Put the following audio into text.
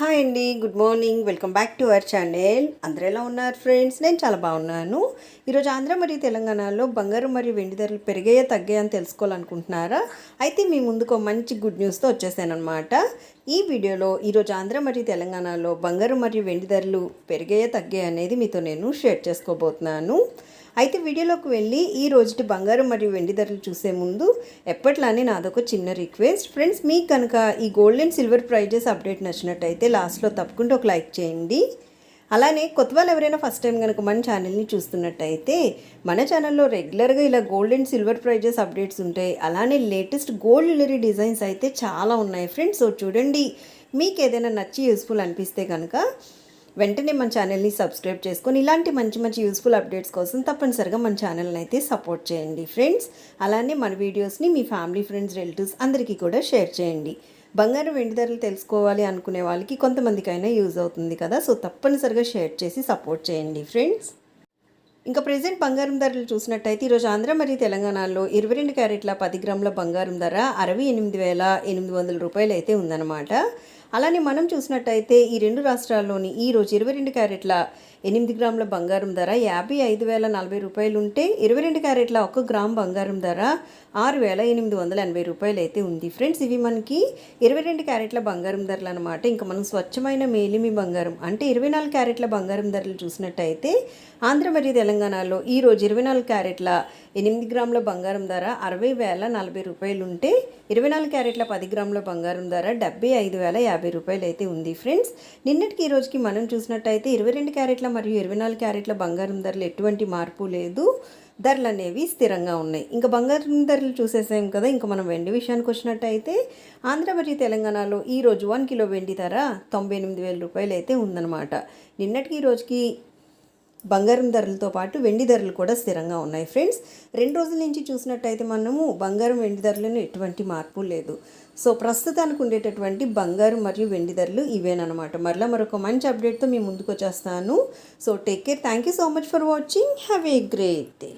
Hi అండి good morning. Welcome back to our channel. అందరూ ఎలా ఉన్నారు ఫ్రెండ్స్? నేను చాలా బాగున్నాను. ఈరోజు ఆంధ్ర మరియు తెలంగాణలో బంగారు మరియు వెండి ధరలు పెరిగాయా తగ్గాయా అని తెలుసుకోవాలనుకుంటున్నారా? అయితే మీ ముందుకు మంచి గుడ్ న్యూస్తో వచ్చేసాను అనమాట ఈ వీడియోలో ఈరోజు ఆంధ్ర మరియు తెలంగాణలో బంగారు మరియు వెండి ధరలు పెరిగాయా తగ్గాయా అనేది మీతో నేను షేర్ చేసుకోబోతున్నాను. అయితే వీడియోలోకి వెళ్ళి ఈ రోజుటి బంగారం మరియు వెండి ధరలు చూసే ముందు ఎప్పట్లానే నాదొక చిన్న రిక్వెస్ట్. ఫ్రెండ్స్ మీకు కనుక ఈ gold and silver prizes update నచ్చినట్టయితే లాస్ట్లో తప్పకుండా ఒక లైక్ చేయండి. అలానే కొత్త వాళ్ళు ఎవరైనా ఫస్ట్ టైం కనుక మన ఛానల్ని చూస్తున్నట్టయితే మన ఛానల్లో రెగ్యులర్గా ఇలా gold and silver prizes updates ఉంటాయి. అలానే లేటెస్ట్ గోల్డ్ జ్యువెలరీ డిజైన్స్ అయితే చాలా ఉన్నాయి. ఫ్రెండ్స్ సో చూడండి. మీకు ఏదైనా నచ్చి యూస్ఫుల్ అనిపిస్తే కనుక వెంటనే మన ఛానల్ని సబ్స్క్రైబ్ చేసుకొని ఇలాంటి మంచి మంచి యూస్ఫుల్ అప్డేట్స్ కోసం తప్పనిసరిగా మన ఛానల్ని అయితే సపోర్ట్ చేయండి. ఫ్రెండ్స్ అలానే మన వీడియోస్ని మీ ఫ్యామిలీ ఫ్రెండ్స్ రిలేటివ్స్ అందరికీ కూడా షేర్ చేయండి. బంగారం వెండి ధరలు తెలుసుకోవాలి అనుకునే వాళ్ళకి కొంతమందికైనా యూజ్ అవుతుంది కదా సో తప్పనిసరిగా షేర్ చేసి సపోర్ట్ చేయండి. ఫ్రెండ్స్ ఇంకా ప్రజెంట్ బంగారం ధరలు చూసినట్టయితే ఈరోజు ఆంధ్ర మరియు తెలంగాణలో ఇరవై రెండు క్యారెట్ల పది గ్రాముల బంగారం ధర అరవై ఎనిమిది వేల ఎనిమిది వందల రూపాయలు అయితే ఉందన్నమాట. అలానే మనం చూసినట్టయితే ఈ రెండు రాష్ట్రాల్లోని ఈరోజు ఇరవై రెండు క్యారెట్ల ఎనిమిది గ్రాముల బంగారం ధర యాభై ఐదు వేల నలభై రూపాయలు ఉంటే ఇరవై రెండు క్యారెట్ల ఒక గ్రామ్ బంగారం ధర ఆరు వేల ఎనిమిది వందల ఎనభై రూపాయలు అయితే ఉంది. ఫ్రెండ్స్ ఇవి మనకి ఇరవై రెండు క్యారెట్ల బంగారం ధరలు అనమాట ఇంకా మనం స్వచ్ఛమైన మేలిమి బంగారం అంటే ఇరవై నాలుగు క్యారెట్ల బంగారం ధరలు చూసినట్టయితే ఆంధ్ర మరియు తెలంగాణలో ఈ రోజు ఇరవై నాలుగు క్యారెట్ల ఎనిమిది గ్రాముల బంగారం ధర అరవై వేల నలభై రూపాయలు ఉంటే ఇరవై నాలుగు క్యారెట్ల పది గ్రాముల బంగారం ధర డెబ్బై ఐదు వేల యాభై రూపాయలు అయితే ఉంది ఫ్రెండ్స్. నిన్నటికి ఈ రోజుకి మనం చూసినట్టయితే ఇరవై రెండు క్యారెట్ల మరియు ఇరవై నాలుగు క్యారెట్ల బంగారం ధరలు ఎటువంటి మార్పు లేదు. ధరలు అనేవి స్థిరంగా ఉన్నాయి. ఇంకా బంగారం ధరలు చూసేసాం కదా ఇంకా మనం వెండి విషయానికి వచ్చినట్టయితే ఆంధ్ర మరియు తెలంగాణలో ఈ రోజు వన్ కిలో వెండి ధర తొంభై ఎనిమిది వేల రూపాయలు అయితే ఉందన్నమాట. నిన్నటికి ఈ రోజుకి బంగారం ధరలతో పాటు వెండి ధరలు కూడా స్థిరంగా ఉన్నాయి ఫ్రెండ్స్. రెండు రోజుల నుంచి చూసినట్టయితే మనము బంగారం వెండి ధరలను ఎటువంటి మార్పు లేదు. సో ప్రస్తుతానికి ఉండేటటువంటి బంగారం మరియు వెండి ధరలు ఇవేనమాట మరలా మరొక మంచి అప్డేట్తో మీ ముందుకు వచ్చేస్తాను. So take care thank you so much for watching have a great day